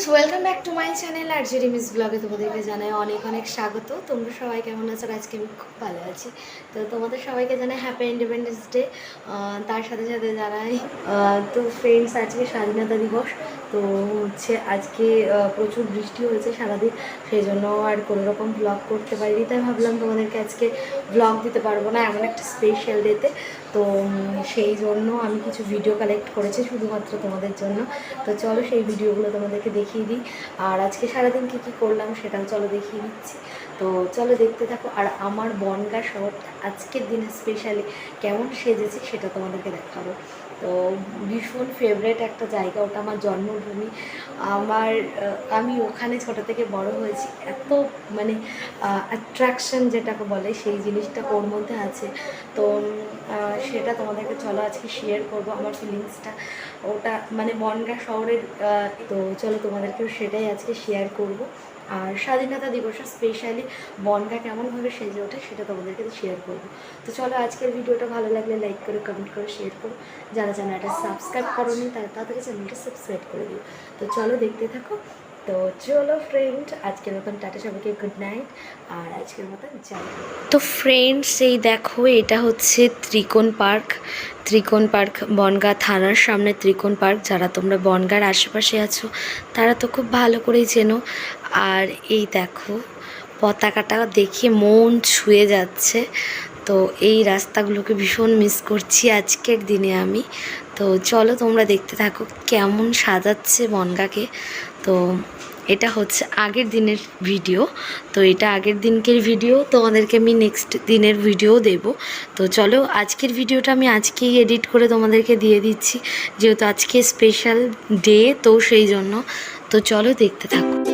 Friends welcome back to my channel R Jerry miss ব্লগে তোমাদেরকে জানাই অনেক অনেক স্বাগত। তোমরা সবাই কেমন আছো? আজকে আমি খুব ভালো আছি। তো তোমাদের সবাইকে জানাই হ্যাপি ইন্ডিপেন্ডেন্স ডে তার সাথে সাথে জানাই তো ফ্রেন্ডস আজকে স্বাধীনতা দিবস। তো হচ্ছে আজকে প্রচুর বৃষ্টি হয়েছে সারাদিন সেই জন্য আর কোনো রকম ব্লগ করতে পারিনি। তাই ভাবলাম তোমাদেরকে আজকে ব্লগ দিতে পারব না, এমন একটা স্পেশাল ডেতে তো। সেই জন্য আমি কিছু ভিডিও কালেক্ট করেছি শুধুমাত্র তোমাদের জন্য। তো চলো সেই ভিডিওগুলো তোমাদেরকে দেখিয়ে দিই। আর আজকে সারাদিন কী কী করলাম সেটাও চলো দেখিয়ে দিচ্ছি। তো চলো দেখতে থাকো। আর আমার বনগা শহরটা আজকের দিনে স্পেশালি কেমন সেজেছে সেটা তোমাদেরকে দেখাবো। তো ভীষণ ফেভারেট একটা জায়গা, ওটা আমার জন্মভূমি। আমার আমি ওখানে ছোটো থেকে বড় হয়েছি। এত মানে অ্যাট্রাকশন যেটাকে বলে, সেই জিনিসটা ওর মধ্যে আছে। তো সেটা তোমাদেরকে চলো আজকে শেয়ার করব, আমার ফিলিংসটা ওটা মানে বনগা শহরের তো চলো তোমাদেরকেও সেটাই আজকে শেয়ার করব। আর স্বাধীনতা দিবসে স্পেশালি বনগা কেমনভাবে সেজে ওঠে সেটা তোমাদেরকে শেয়ার করব। তো চলো আজকের ভিডিওটা ভালো লাগলে লাইক করে কমেন্ট করে শেয়ার করো। যারা চ্যানেলটা সাবস্ক্রাইব করোনি তারা তাড়াতাড়ি চ্যানেলটা সাবস্ক্রাইব করে দিও। তো চলো দেখতে থাকো। তো চলো ফ্রেন্ড আজকের মতন টাটা গুড নাইট আর আজকের মতন তো ফ্রেন্ডস এই দেখো, এটা হচ্ছে ত্রিকোণ পার্ক। ত্রিকোণ পার্ক বনগাঁ থানার সামনে ত্রিকোণ পার্ক, যারা তোমরা বনগাঁর আশেপাশে আছো, তারা তো খুব ভালো করেই চেনো। আর এই দেখো, পতাকাটা দেখে মন ছুঁয়ে যাচ্ছে। তো এই রাস্তাগুলোকে ভীষণ মিস করছি আজকের দিনে আমি। তো চলো তোমরা দেখতে থাকো কেমন সাজাচ্ছে বনগাঁকে। তো এটা হচ্ছে আগের দিনের ভিডিও। তো এটা আগের দিনকের ভিডিও তোমাদেরকে আমি নেক্সট দিনের ভিডিও দেব। তো চলো, আজকের ভিডিওটা আমি আজকেই এডিট করে তোমাদেরকে দিয়ে দিচ্ছি, যেহেতু আজকে স্পেশাল ডে তো সেই জন্য। তো চলো, দেখতে থাকো।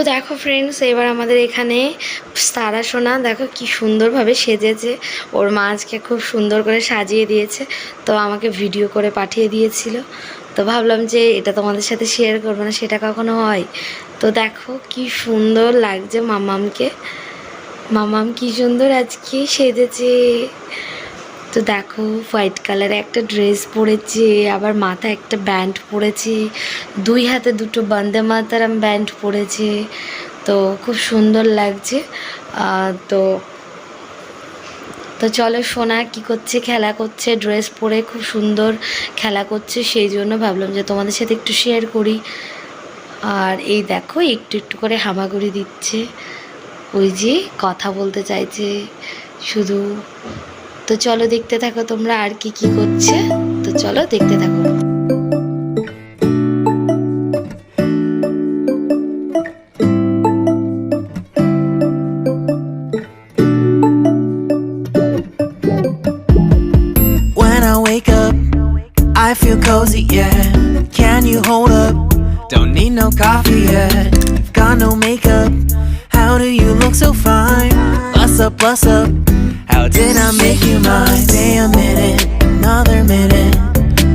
তো দেখো ফ্রেন্ডস এবার আমাদের এখানে সারা সোনা, দেখো কি সুন্দরভাবে সেজেছে। ওর মা আজকে খুব সুন্দর করে সাজিয়ে দিয়েছে। তো আমাকে ভিডিও করে পাঠিয়ে দিয়েছিল। তো ভাবলাম যে এটা তোমাদের সাথে শেয়ার করব না, সেটা কখনো হয়। তো দেখো কি সুন্দর লাগছে মামামকে। মামাম কি সুন্দর আজকে সেজেছে। তো দেখো হোয়াইট কালারে একটা ড্রেস পরেছে, আবার মাথায় একটা ব্যান্ড পরেছে, দুই হাতে দুটো বন্দে মাতারাম ব্যান্ড পরেছে, তো খুব সুন্দর লাগছে। তো তো চলো সোনা কি করছে, খেলা করছে ড্রেস পরে খুব সুন্দর খেলা করছে, সেই জন্য ভাবলাম যে তোমাদের সাথে একটু শেয়ার করি। আর এই দেখো, একটু একটু করে হামাগুড়ি দিচ্ছে। ওই যে কথা বলতে চাইছে, শুধু তো চলো দেখতে থাকো তোমরা আর কি কি করছে তো চলো দেখতে থাকো I feel cozy, yeah. Can you hold up? Don't need no coffee yet. Got no makeup. How do you look so fine? Bust up, bust up. How did I make you mine? Stay a minute, another minute.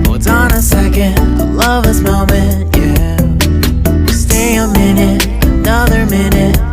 Hold on a second, I love this moment, yeah. Stay a minute, another minute.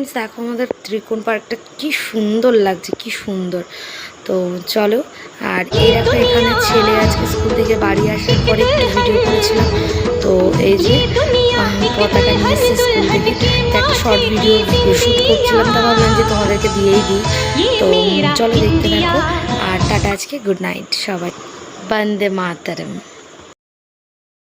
friends দেখো আমাদের ত্রিকোণ পার্কটা কি সুন্দর লাগছে কি সুন্দর। তো চলো আর এই দেখো এখানে ছেলে আজকে স্কুল থেকে বাড়ি আসার পরে একটু ভিডিও করেছিলাম। তো এই যে পতাকা নিয়ে। এসছে স্কুল থেকে। তো একটা শর্ট ভিডিও শ্যুট করছিলাম তা ভাবলাম যে তোমাদেরকে দিয়েই দিই। তো চলো দেখতে থাকো। আর টাটা আজকে গুড নাইট সবাই। বন্দে মাতারম।